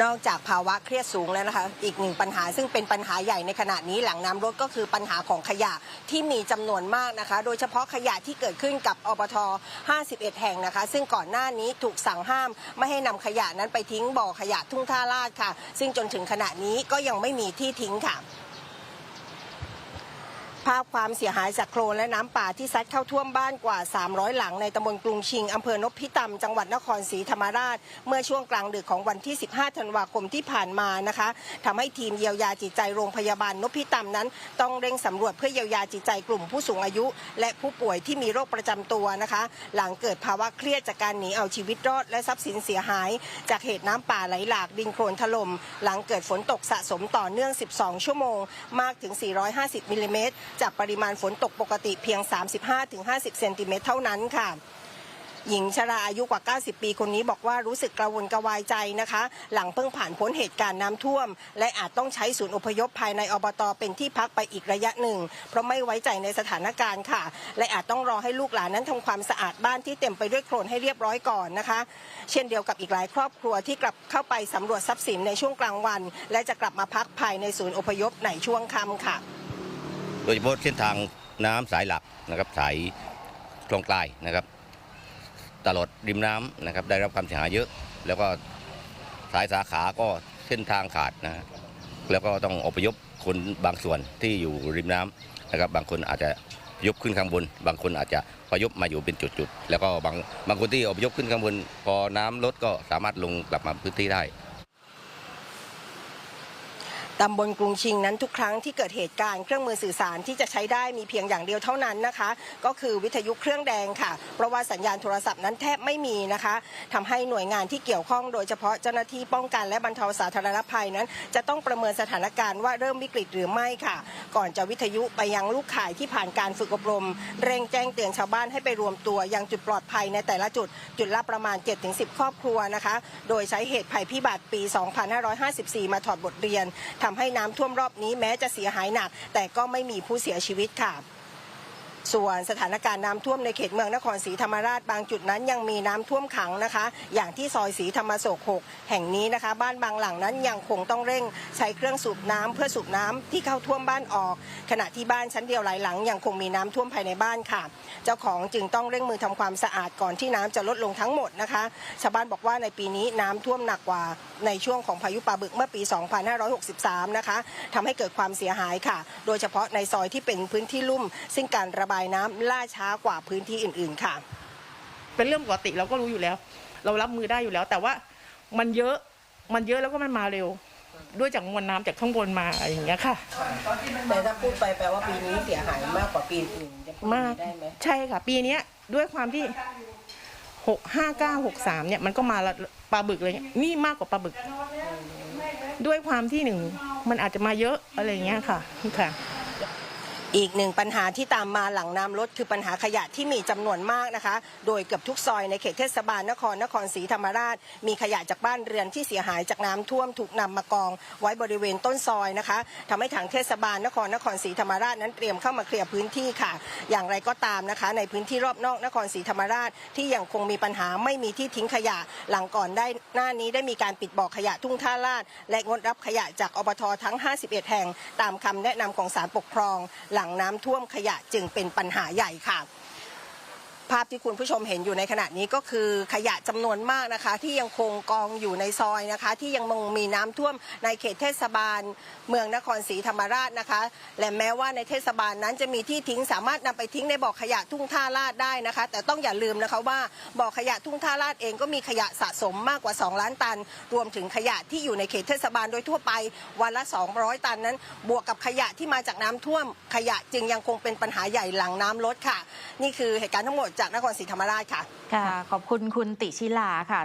นอกจากภาวะเครียดสูงแล้วนะคะ อีกหนึ่งปัญหาซึ่งเป็นปัญหาใหญ่ในขณะนี้หลังน้ำรถก็คือปัญหาของขยะที่มีจำนวนมากนะคะ โดยเฉพาะขยะที่เกิดขึ้นกับอบท 51 แห่งนะคะ ซึ่งก่อนหน้านี้ถูกสั่งห้าม ไม่ให้นำขยะนั้นไปทิ้งบ่อขยะทุ่งท่าลาดค่ะ ซึ่งจนถึงขณะนี้ก็ยังไม่มีที่ทิ้งค่ะ ภาพความเสียหายจากโคลนและน้ำป่าที่ซัดเข้าท่วมบ้านกว่า 300 หลังในตำบลกรุงชิงอำเภอนพิตำจังหวัดนครศรีธรรมราช เมื่อช่วงกลางดึกของวันที่ 15 ธันวาคมที่ผ่านมานะคะทำให้ทีมเยียวยาจิตใจโรงพยาบาลนพิตำนั้น ต้องเร่งสำรวจเพื่อเยียวยาจิตใจกลุ่มผู้สูงอายุ และผู้ป่วยที่มีโรคประจำตัวนะคะ หลังเกิดภาวะเครียดจากการหนีเอาชีวิตรอดและทรัพย์สินเสียหาย จากเหตุน้ำป่าไหลหลากดินโคลนถล่มหลังเกิดฝนตกสะสมต่อเนื่อง 12 ชั่วโมง มากถึง 450 มิลลิเมตรจากปริมาณฝนตกปกติเพียง 35-50 เซนติเมตรเท่านั้นค่ะ หญิงชราอายุกว่า 90 ปีคนนี้บอกว่ารู้สึกกระวนกระวายใจนะคะ หลังเพิ่งผ่านพ้นเหตุการณ์น้ำท่วม และอาจต้องใช้ศูนย์อพยพภายในอบตเป็นที่พักไปอีกระยะหนึ่ง เพราะไม่ไว้ใจในสถานการณ์ค่ะ และอาจต้องรอให้ลูกหลานนั้นทำความสะอาดบ้านที่เต็มไปด้วยโคลนให้เรียบร้อยก่อนนะคะ เช่นเดียวกับอีกหลายครอบครัวที่กลับเข้าไปสำรวจทรัพย์สินในช่วงกลางวัน และจะกลับมาพักภายในศูนย์อพยพในช่วงค่ำค่ะ โดยเฉพาะเส้นทางน้ำสายหลักนะครับสายคลองใต้นะครับ ตลอดริมน้ำนะครับ ได้รับความเสียหายเยอะ แล้วก็สายสาขาก็เส้นทางขาดนะแล้วก็ต้องอพยพคนบางส่วนที่อยู่ริมน้ำนะครับ บางคนอาจจะยกขึ้นข้างบน บางคนอาจจะพยพมาอยู่เป็นจุดๆ แล้วก็บางบางคนที่อพยพขึ้นข้างบน พอน้ำลดก็สามารถลงกลับมาพื้นที่ได้ ตำบลกรุงชิงนั้นทุกครั้งที่เกิดเหตุการณ์เครื่องมือสื่อสารที่จะใช้ได้มีเพียงอย่างเดียวเท่านั้นนะคะ ก็คือวิทยุเครื่องแดงค่ะ เพราะว่าสัญญาณโทรศัพท์นั้นแทบไม่มีนะคะทำให้หน่วยงานที่เกี่ยวข้องโดยเฉพาะเจ้าหน้าที่ป้องกันและบรรเทาสาธารณภัยนั้น จะต้องประเมินสถานการณ์ว่าเริ่มวิกฤตหรือไม่ค่ะ ก่อนจะวิทยุไปยังลูกข่ายที่ผ่านการฝึกอบรม เร่งแจ้งเตือนชาวบ้านให้ไปรวมตัวยังจุดปลอดภัยในแต่ละจุดจุดละประมาณ 7-10 ครอบครัวนะคะ โดยใช้เหตุภัยพิบัติปี 2554 มาถอดบทเรียนทำให้น้ำท่วมรอบนี้แม้จะเสียหายหนัก แต่ก็ไม่มีผู้เสียชีวิตค่ะ ส่วนสถานการณ์น้ำท่วมในเขตเมืองนครศรีธรรมราชบางจุดนั้นยังมีน้ำท่วมขังนะคะ อย่างที่ซอยศรีธรรมโศก6แห่งนี้นะคะ บ้านบางหลังนั้นยังคงต้องเร่งใช้เครื่องสูบน้ำเพื่อสูบน้ำที่เข้าท่วมบ้านออก ขณะที่บ้านชั้นเดียวหลายหลังยังคงมีน้ำท่วมภายในบ้านค่ะ เจ้าของจึงต้องเร่งมือทำความสะอาดก่อนที่น้ำจะลดลงทั้งหมดนะคะชาวบ้านบอกว่าในปีนี้น้ำท่วมหนักกว่าในช่วงของพายุปลาบึกเมื่อปี 2563 นะคะทำให้เกิดความเสียหายค่ะ โดยเฉพาะในซอยที่เป็นพื้นที่ลุ่ม ซึ่งการระบายน้ำล่าช้ากว่าพื้นที่อื่น ๆ ค่ะ เป็นเรื่องปกติเราก็รู้อยู่แล้ว เรารับมือได้อยู่แล้ว แต่ว่ามันเยอะมันเยอะแล้วก็มันมาเร็ว ด้วยจากมวลน้ำจากข้างบนมาอย่างเงี้ยค่ะ แต่ถ้าพูดไปแปลว่าปีนี้เสียหายมากกว่าปีอื่นจะพูดมากได้ไหมใช่ค่ะ ปีเนี้ยด้วยความที่หกห้าเก้าหกสามเนี่ยมันก็มาละปลาบึกเลยเนี่ยนี่มากกว่าปลาบึก ด้วยความที่หนึ่งมันอาจจะมาเยอะอะไรอย่างเงี้ยค่ะค่ะ อีกหนึ่งปัญหาที่ตามมาหลังน้ำลดคือปัญหาขยะที่มีจำนวนมากนะคะ โดยเกือบทุกซอยในเขตเทศบาลนครนครศรีธรรมราช มีขยะจากบ้านเรือนที่เสียหายจากน้ำท่วมถูกนำมากอง ไว้บริเวณต้นซอยนะคะทำให้ทางเทศบาลนครนครศรีธรรมราชนั้นเตรียมเข้ามาเคลียร์พื้นที่ค่ะ อย่างไรก็ตามนะคะ ในพื้นที่รอบนอกนครศรีธรรมราช ที่ยังคงมีปัญหาไม่มีที่ทิ้งขยะ หลังก่อนได้หน้านี้ได้มีการปิดบ่อขยะทุ่งท่าลาดและงดรับขยะจากอบททั้ง 51 แห่ง ตามคำแนะนำของศาลปกครองหลัังน้ำท่วมขยะจึงเป็นปัญหาใหญ่ค่ะ ภาพที่คุณผู้ชมเห็นอยู่ในขณะนี้ก็คือขยะจำนวนมากนะคะ ที่ยังคงกองอยู่ในซอยนะคะ ที่ยังมงมีน้ำท่วมในเขตเทศบาล เมืองนครศรีธรรมราชนะคะ และแม้ว่าในเทศบาลนั้นจะมีที่ทิ้งสามารถนำไปทิ้งในบ่อขยะทุ่งท่าลาดได้นะคะ แต่ต้องอย่าลืมนะคะว่าบ่อขยะทุ่งท่าลาดเองก็มีขยะสะสมมากกว่า 2 ล้านตัน รวมถึงขยะที่อยู่ในเขตเทศบาลโดยทั่วไปวันละ 200 ตันนั้น บวกกับขยะที่มาจากน้ำท่วม ขยะจึงยังคงเป็นปัญหาใหญ่หลังน้ำลดค่ะ นี่คือเหตุการณ์ทั้งหมดจากนครศรีธรรมราชค่ะ ค่ะ ขอบคุณคุณติชิลาค่ะ